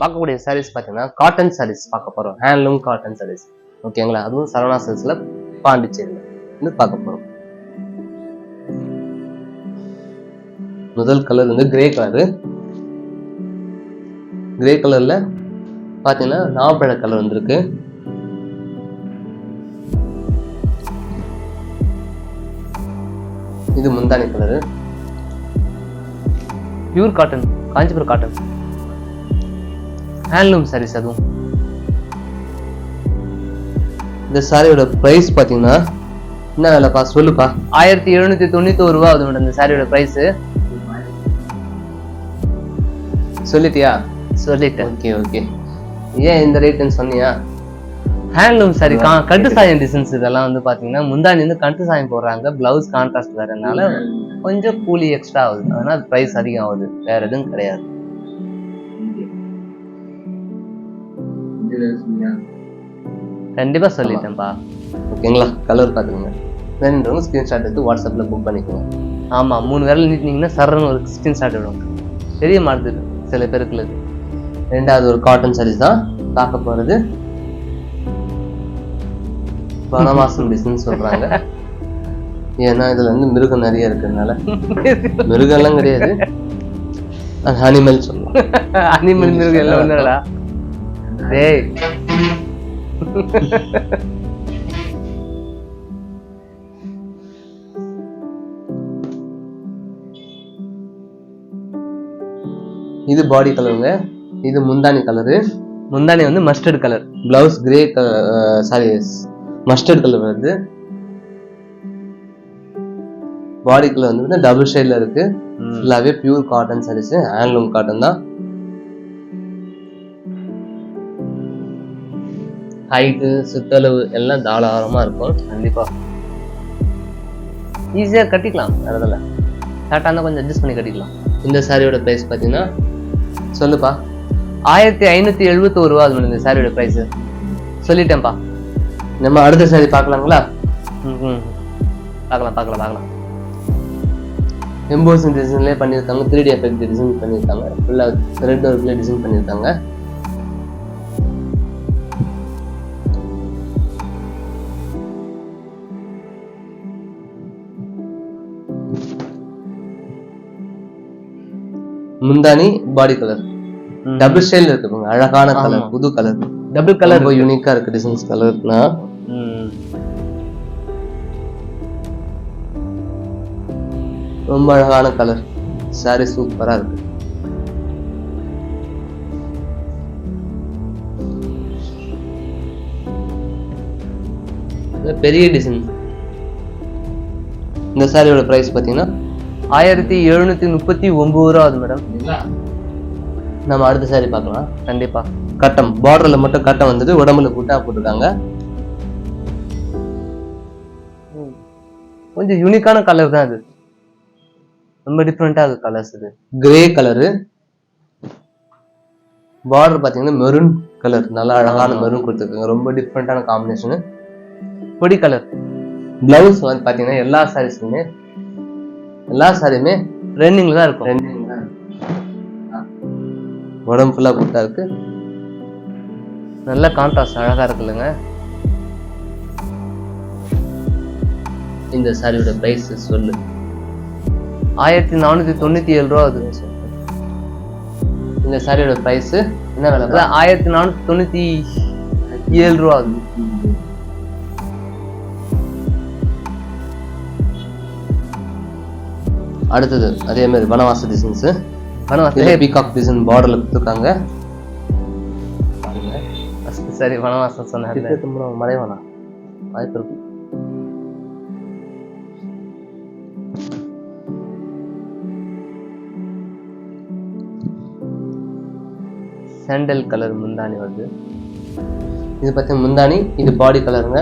பார்க்கக்கூடிய சாரீஸ் பார்த்தீங்கன்னா காட்டன் சாரீஸ் பார்க்க போறோம். ஹேண்ட்லூம் காட்டன் சாரீஸ் ஓகேங்களா அதுவும் சரவணா சில்க்ஸ்ல பாண்டிச்சேரியில் வந்து பார்க்க போறோம். முதல் கலர் வந்து கிரே கலரு கிரே கலர்ல பார்த்தீங்கன்னா நாவப்பழ கலர் வந்திருக்கு. இது முந்தானி colour pure cotton Kanchipuram cotton handloom saris அதுவும். இந்த சாரியோட ப்ரைஸ் பார்த்தீங்கன்னா என்ன விலைப்பா? சொல்லுப்பா. ஆயிரத்தி எழுநூத்தி தொண்ணூத்தி ஒரு ரூபா ஆகுது மேடம் இந்த சாரியோட பிரைஸ் சொல்லிட்டியா? சொல்லிட்டேன். ஓகே ஓகே ஏன் இந்த ரேட்டுன்னு சொன்னியா? ஹேண்ட்லூம் சாரி கட்டு சாயம் டிசைன்ஸ் இதெல்லாம் வந்து பாத்தீங்கன்னா முந்தானி வந்து கட்டு சாயம் போடுறாங்க. பிளவுஸ் கான்ட்ராஸ்ட் வரதுனால கொஞ்சம் கூலி எக்ஸ்ட்ரா ஆகுது. அதனால பிரைஸ் அதிகம் ஆகுது. வேற எதுவும் கிடையாது. கண்டிப்பா சொல்லிட்டேன்ப்பா ஓகேங்களா கலர் பார்த்துக்கோங்க. வேணுன்றவங்க ஸ்க்ரீன்ஷாட் எடுத்து வாட்ஸ்அப்பில் புக் பண்ணிக்கோங்க. ஆமா மூணு விரல் நீட்டினீங்கன்னா சர்றன்னு ஒரு ஸ்கிரீன் ஷாட் விடும் தெரிய மாட்டுது சில பேருக்கு. ரெண்டாவது ஒரு காட்டன் சாரீஸ் தான் பார்க்க போகிறது வனவாசம் டிசைன் சொல்கிறாங்க ஏன்னா இதில் வந்து மிருகம் நிறைய இருக்கிறதுனால. மிருகம்லாம் கிடையாது. அனிமல் சொல்லலாம் அனிமல் மிருகம் எல்லாம் ஒண்ணுடா டேய். இது பாடி கலருங்க இது முந்தானி கலரு முந்தானி வந்து mustard colour blouse grey colour sari mustard colour வருது பாடி கலர் வந்து டபுள் ஷேட்ல இருக்கு. ஃபுல்லாவே pure cotton saris handloom cotton தான். ஹைட்டு சுத்தளவு எல்லாம் தாராளமாக இருக்கும். கண்டிப்பா. ஈஸியா கட்டிக்கலாம் வேற இதில் இருந்தால் கொஞ்சம் அட்ஜஸ்ட் பண்ணி கட்டிக்கலாம். இந்த சாரியோட ப்ரைஸ் பார்த்தீங்கன்னா சொல்லுப்பா. ஆயிரத்தி ஐநூத்தி எழுபத்தோரு ரூபா அது இந்த சாரியோட ப்ரைஸ் சொல்லிட்டேன்ப்பா. நம்ம அடுத்த சாரி பார்க்கலாங்களா? ம், ம். பார்க்கலாம் பார்க்கலாம் பார்க்கலாம். எம்போசிங் டிசைன்லேயே பண்ணியிருக்காங்க த்ரீ டி எஃபெக்ட் டிசைன் பண்ணியிருக்காங்க. ஃபுல்லாக ரெட் ஒர்க்லேயே டிசைன் பண்ணியிருக்காங்க. முந்தானி பாடி கலர். டபுள் ஷேட்ல இருக்கு அழகான கலர். புது கலர் டபுள் கலர் ரொம்ப யூனிக்கா இருக்கு டிசைன்ஸ் கலர்னா ரொம்ப அழகான கலர் சாரி சூப்பரா இருக்கு. பெரிய டிசைன் இந்த சாரியோட பிரைஸ் பாத்தீங்கன்னா ஆயிரத்தி எழுநூத்தி முப்பத்தி ஒன்பது ரூபா ஆகுது மேடம் நம்ம அடுத்த சாரி பார்க்கலாம். கண்டிப்பா. கட்டம். பார்டர்ல மட்டும் கட்டம் வந்துட்டு உடம்புல புட்டா போட்டிருக்காங்க. கொஞ்சம் யூனிக்கான கலர் தான் இது ரொம்ப டிஃப்ரெண்டா இருக்கு கலர்ஸ் இது. கிரே கலரு பார்டர் பாத்தீங்கன்னா மெரூன் கலர் நல்லா அழகான மெரூன் கொடுத்துருக்காங்க. ரொம்ப டிஃப்ரெண்டான காம்பினேஷனு பொடி கலர் பிளவுஸ் வந்து பாத்தீங்கன்னா எல்லா சாரீஸுமே எல்லா சாரியுமே ரன்னிங்ல தான் இருக்கும். Trending தான். உடம்பு ஃபுல்லா புட்டா இருக்கு. நல்ல கான்ட்ராஸ்ட் அழகா இருக்குல்லங்க. இந்த சாரியோட பிரைஸ் சொல்லு. ஆயிரத்தி நானூத்தி தொண்ணூத்தி ஏழு ரூபா ஆகுது இந்த சாரியோட பிரைஸ் என்ன விலை? ஆயிரத்தி நானூத்தி தொண்ணூத்தி ஏழு ரூபா ஆகுது. அடுத்தது அதே மாதிரி வனவாச டிசைன்ஸ் வனவாசம் பீகாக் டிசைன் பார்டர்ல கொடுத்துருக்காங்க. சரி வனவாசம் சொன்னார்ல மறைவானா? வாய்ப்பு இருக்கு. சாண்டல் கலர் முந்தானி வருது. இது பார்த்தீங்கன்னா முந்தானி இது பாடி கலருங்க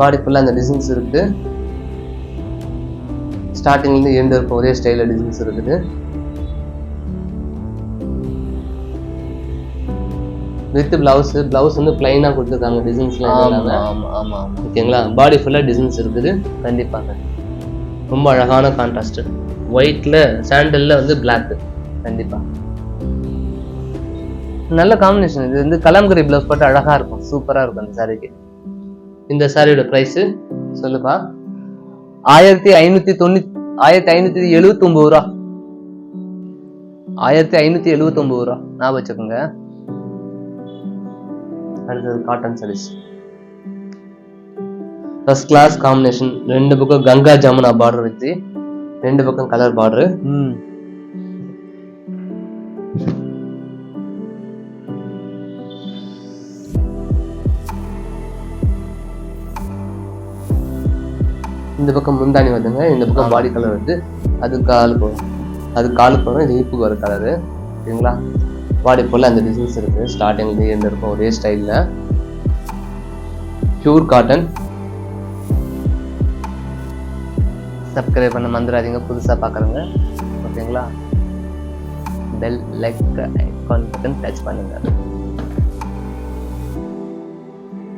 பாடி ஃபுல்லாக அந்த டிசைன்ஸ் இருக்கு. ஸ்டார்டிங்லேருந்து எண்டு இருக்கும் ஒரே ஸ்டைலில் டிசைன்ஸ் இருக்குது. வித் பிளவுஸ் பிளவுஸ் வந்து பிளைனாக கொடுத்துருக்காங்க டிசைன்ஸ்லாம் ஆமா இல்லாமல் ஆமா ஆமா. ஆமா ஓகேங்களா பாடி ஃபுல்லாக டிசைன்ஸ் இருக்குது. கண்டிப்பாங்க ரொம்ப அழகான கான்ட்ராஸ்ட் ஒயிட்ல சாண்டல்ல வந்து பிளாக் கண்டிப்பா. நல்ல காம்பினேஷன் இது வந்து கலம்கரி ப்ளவுஸ் போட்டு அழகா இருக்கும். சூப்பரா இருக்கும் அந்த சாரிக்கு இந்த சாரியோட பிரைஸ் சொல்லுப்பா. ஆயிரத்தி ஐநூத்தி தொண்ணூத்தி ஆயிரத்தி ஐநூத்தி எழுவத்தி ஒன்பது ரூபா. ஆயிரத்தி ஐநூத்தி எழுவத்தி ஒன்பது ரூபா. ஞாபகம் வச்சுக்கோங்க. அடுத்தது cotton saris first class combination ரெண்டு பக்கம் கங்கா ஜமுனா பார்டர் வச்சு ரெண்டு பக்கம் கலர் பார்டர் இந்த பக்கம் முந்தாணி வருதுங்க. இந்த பக்கம் பாடி கலர் வந்து அது காலுக்கு வரும் அது காலுக்கு வரும் இது இடுப்புக்கு வர கலரு ஓகேங்களா பாடி ஃபுல்லாக அந்த டிசைன்ஸ் இருக்கு. ஸ்டார்டிங்லேயே இருந்து இருக்கும். ஒரே ஸ்டைலில் பியூர் காட்டன் சப்ஸ்கிரைப் பண்ண மறந்துடாதீங்க. புதுசா பார்க்குறவங்க ஓகேங்களா? Bell like icon button touch பண்ணுங்க.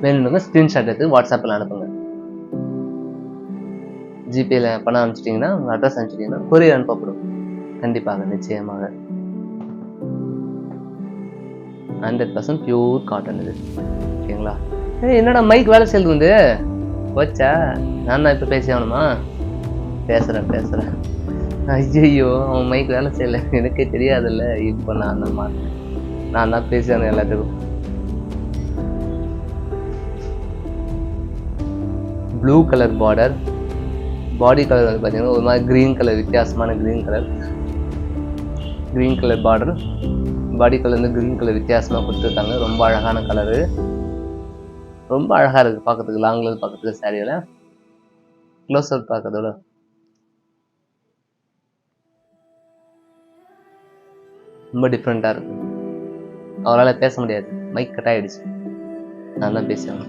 வேணுங்க ஸ்க்ரீன்ஷாட் எடுத்து வாட்ஸ்அப்பில் அனுப்புங்க. ஜிபேயில் பணம் அனுப்பிச்சிட்டிங்கன்னா உங்கள் அட்ரஸ் அனுப்பிச்சிட்டிங்கன்னா கொரியர் அனுப்பப்படும் கண்டிப்பாக நிச்சயமாக. ஹண்ட்ரட் பர்சன்ட் பியூர் காட்டன் இது. ஓகேங்களா? என்னடா மைக் வேலை செய்யுது வந்து போச்சா? நான் தான் இப்போ பேசி ஆகணுமா? பேசுகிறேன் பேசுகிறேன் ஐயோ அவன் மைக் வேலை செய்யலை. எனக்கே தெரியாதுல்ல. இப்போ நான் தான் மாட்டேன். நான் தான் பேசியானு எல்லாத்துக்கும். Blue colour border body colour வந்து பார்த்தீங்கன்னா ஒரு மாதிரி க்ரீன் கலர் வித்தியாசமான green colour green colour border body colour வந்து க்ரீன் கலர் வித்தியாசமாக கொடுத்துருக்காங்க. ரொம்ப அழகான கலரு ரொம்ப அழகாக இருக்குது பார்க்கறதுக்கு லாங்கில் பார்க்கறதுக்கு சாரியில் க்ளோஸ் அவுட் பார்க்கறதோட ரொம்ப டிஃப்ரெண்ட்டாக இருக்கு. அவரால் பேச முடியாது. மைக் கட் ஆயிடுச்சு. நான் தான் பேசுவேன்.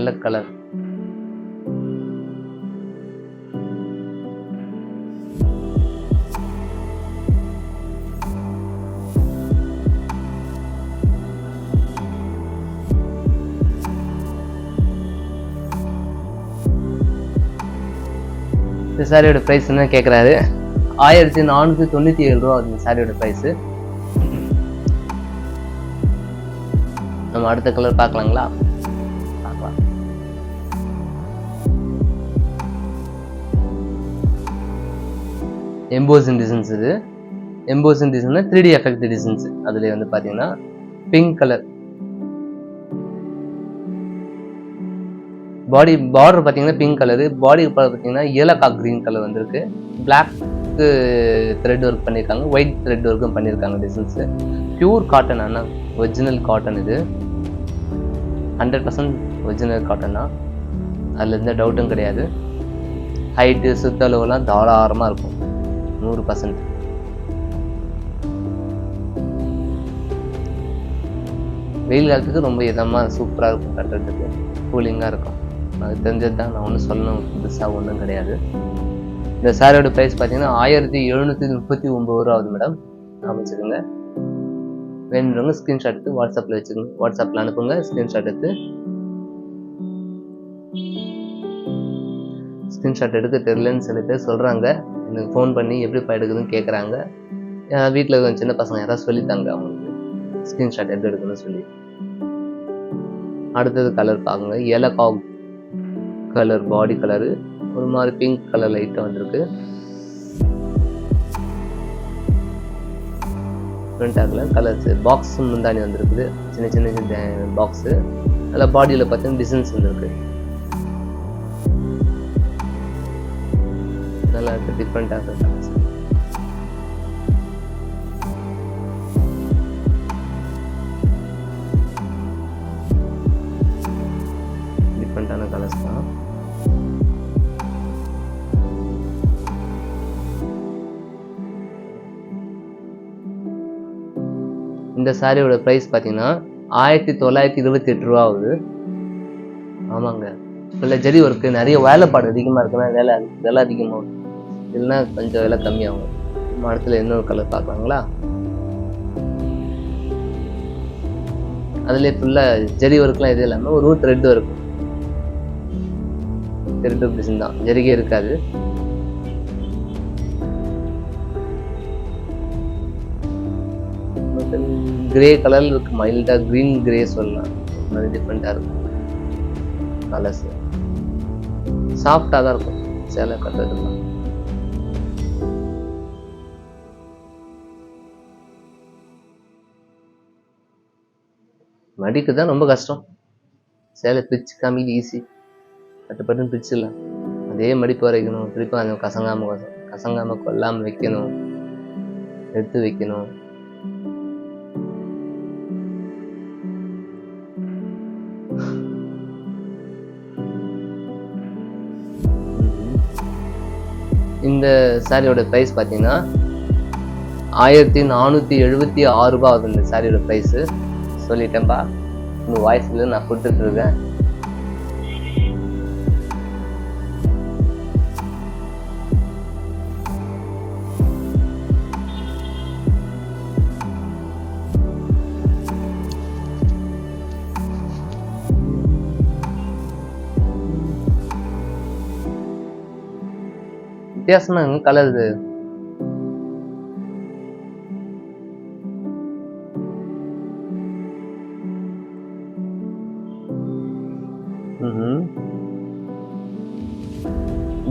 நல்ல கலர் இந்த சாரியோட ப்ரைஸ் என்ன கேட்குறாரு ஆயிரத்தி நானூற்றி தொண்ணூற்றி ஏழு ரூபா இந்த சாரியோட ப்ரைஸு நம்ம அடுத்த கலர் பார்க்கலாங்களா? எம்போசிங் டிசைன்ஸ் இது. Embossing design three D effect designs அதில் வந்து பார்த்தீங்கன்னா பிங்க் கலர் பாடி பார்டர் பார்த்தீங்கன்னா பிங்க் கலரு பாடி பார்த்தீங்கன்னா ஏலக்காய் க்ரீன் கலர் வந்திருக்கு. பிளாக் த்ரெட் ஒர்க் பண்ணியிருக்காங்க ஒயிட் த்ரெட் ஒர்க்கும் பண்ணியிருக்காங்க டிசைன்ஸு பியூர் காட்டன் ஆனால் ஒரிஜினல் காட்டன் இது. ஹண்ட்ரட் பர்சன்ட் ஒரிஜினல் காட்டன் தான் அதில் எந்த டவுட்டும் கிடையாது. ஹைட்டு சுத்தளவுலாம் தாராளமாக இருக்கும். நூறு பர்சன்ட் வெயில் காலத்துக்கு ரொம்ப இதமாக சூப்பராக இருக்கும் கட்டுறதுக்கு. கூலிங்காக இருக்கும். அது தெரிஞ்சது தான் நான் ஒன்றும் சொல்லணும் புதுசாக ஒன்றும் கிடையாது. இந்த சாரியோட ப்ரைஸ் பார்த்தீங்கன்னா ஆயிரத்தி எழுநூற்றி முப்பத்தி ஒம்பது ரூபா ஆகுது மேடம் அமைச்சிருங்க வேணுன்றவங்க ஸ்க்ரீன்ஷாட் எடுத்து வாட்ஸ்அப்பில் வச்சுக்கோங்க. வாட்ஸ்அப்பில் அனுப்புங்க ஸ்க்ரீன்ஷாட் எடுத்து ஸ்க்ரீன்ஷாட் எடுக்க தெரிலன்னு சில பேர் சொல்கிறாங்க எனக்கு ஃபோன் பண்ணி எப்படிப்பா எடுக்குதுன்னு கேட்குறாங்க வீட்டில் இருக்க சின்ன பசங்க யாராவது சொல்லித்தாங்க அவங்களுக்கு. ஸ்க்ரீன்ஷாட் எப்படி எடுக்கணும்னு சொல்லி. அடுத்தது கலர் பாருங்க. ஏலக்காய் கலர் பாடி கலரு ஒரு மாதிரி பிங்க் கலர் லைட்டாக வந்திருக்கு. ஃப்ரண்ட் கலர் கலர்ஸ் பாக்ஸ் முந்தானி வந்திருக்குது. சின்ன சின்ன சின்ன பாக்ஸு அதில் பாடியில் பார்த்தீங்கன்னா டிசைன்ஸ் வந்திருக்கு. நல்லா இருக்கு டிஃப்ரெண்ட்டாக இருக்கு டிஃப்ரெண்ட்டான கலர்ஸ் தான். இந்த சாரியோட ப்ரைஸ் பார்த்தீங்கன்னா ஆயிரத்தி தொள்ளாயிரத்தி இருபத்தி எட்டு ரூபா ஆகுது ஆமாங்க. இல்லை ஜெரி ஒர்க்கு நிறைய வேலைப்பாடு அதிகமாக இருக்குன்னா வேலை வேலை அதிகமாகும் இல்லைன்னா கொஞ்சம் விலை கம்மியாகும். மரத்தில் இன்னொரு கலர் பார்க்கலாங்களா? அதுலேயே ஃபுல்லாக ஜெரி ஒர்க்லாம் எதுவும் இல்லாமல் ஒரு த்ரெட் இருக்கும். த்ரெட் டிசைன் தான். ஜெரிகே இருக்காது. கிரே கலர் இருக்கு. மைல்டாக க்ரீன் கிரே சொல்லலாம். மாதிரி டிஃப்ரெண்ட்டாக இருக்கும். கலர்ஸ் சாஃப்டாக தான் இருக்கும். சேலை கட்டுறதுலாம் மடிக்கு தான் ரொம்ப கஷ்டம். சேலை பிரிச்சு காமிக்க ஈஸி கட்டுப்பட்டுன்னு பிரிச்சிடலாம் அதே மடிப்பு வரைக்கணும் திருப்பி அந்த கசங்காம கச- கசங்காம கொல்லாம வைக்கணும். எடுத்து வைக்கணும். இந்த சாரியோட ப்ரைஸ் பார்த்தீங்கன்னா ஆயிரத்தி நானூற்றி எழுபத்தி ஆறு ரூபா ஆகுது இந்த சாரியோட ப்ரைஸு சொல்லிட்டேன்பா. இந்த வாய்ஸில் நான் கொடுத்துட்டு இருக்கேன். வித்தியாசமா கலர்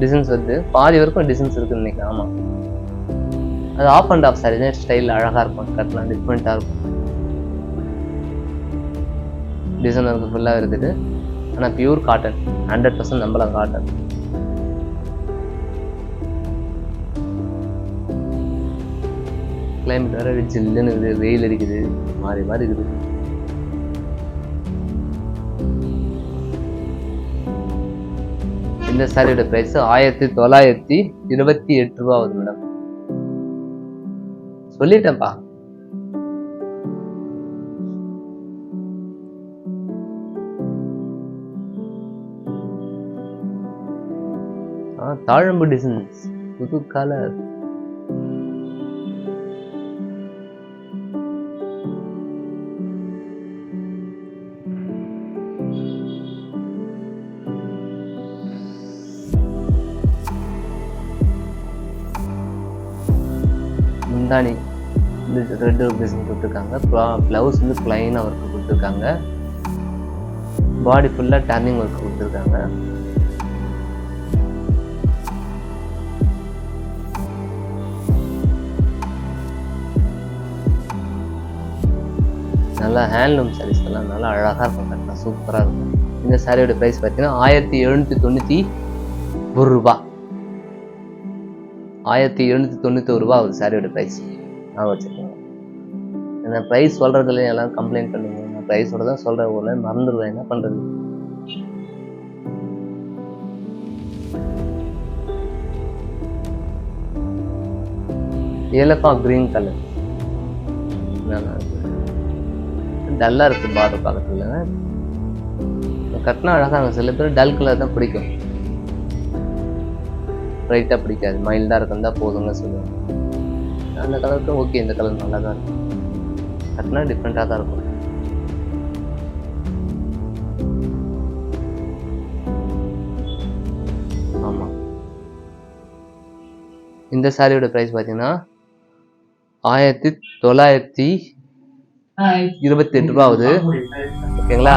டிசைன்ஸ் வருது. பாதி வரைக்கும் டிசைன்ஸ் இருக்குன்னு நினைக்கிறேன். ஆமா. அது half and half sari style அழகா இருக்கும். கட்டலாம் டிஃப்ரெண்ட்டாக இருக்கும். டிசைன் இருக்கு ஃபுல்லாக இருக்குது ஆனால் பியூர் காட்டன் ஹண்ட்ரட் பர்சன்ட் நம்பலாம் காட்டன் கிளைமேட் வேற ஜில்லுன்னு இருக்குது வெயில் அடிக்குது. மாறி மாறி இருக்குது. இந்த சாரியோட பிரைஸ் ஆயிரத்தி தொள்ளாயிரத்தி இருபத்தி எட்டு ரூபா ஆகுது மேடம் சொல்லிட்டேன்ப்பா. தாழம்பு டிசைன்ஸ் புது கலர் முந்தானி இது ரெட் டிசைன் கொடுத்துருக்காங்க. ப்ளவுஸ் வந்து பிளைனாக ஒர்க் கொடுத்துருக்காங்க. பாடி ஃபுல்லாக டர்னிங் ஒர்க் கொடுத்துருக்காங்க. நல்லா ஹேண்ட்லூம் சாரீஸ் எல்லாம் நல்லா அழகாக இருக்கும். கரெக்டாக சூப்பராக இருக்கும். இந்த சாரியோட ப்ரைஸ் பார்த்தீங்கன்னா ஆயிரத்தி எழுநூற்றி தொண்ணூற்றி ஒரு ரூபா. ஆயிரத்தி எழுநூற்றி தொண்ணூற்றி ரூபா ஆகுது சாரியோட ப்ரைஸ் நான் வச்சுருக்கேன் நான் ப்ரைஸ் சொல்கிறதுல எல்லாம் கம்ப்ளைண்ட் பண்ணுங்க நான் ப்ரைஸோட தான் சொல்கிறேன் ஒரு மறந்துடுவேன். என்ன பண்ணுறது ஏலப்பா க்ரீன் கலர் டல்லாக இருக்குது பார்டர் பக்கத்தில். கட்டினா அழகாக சில பேர் டல் கலர் தான் பிடிக்கும். ரைட்டாக பிடிக்காது. மைல்டாக இருந்தால் போதும்னு சொல்லுவேன் அந்த கலருக்கு ஓகே இந்த கலர் நல்லா தான் இருக்கும். கட்டினா டிஃப்ரெண்ட்டாக தான் இருக்கும். ஆமாம் இந்த சாரியோட ப்ரைஸ் பார்த்தீங்கன்னா ஆயிரத்தி தொள்ளாயிரத்தி இருபத்தி எட்டு ரூபா ஆகுது. ஓகேங்களா?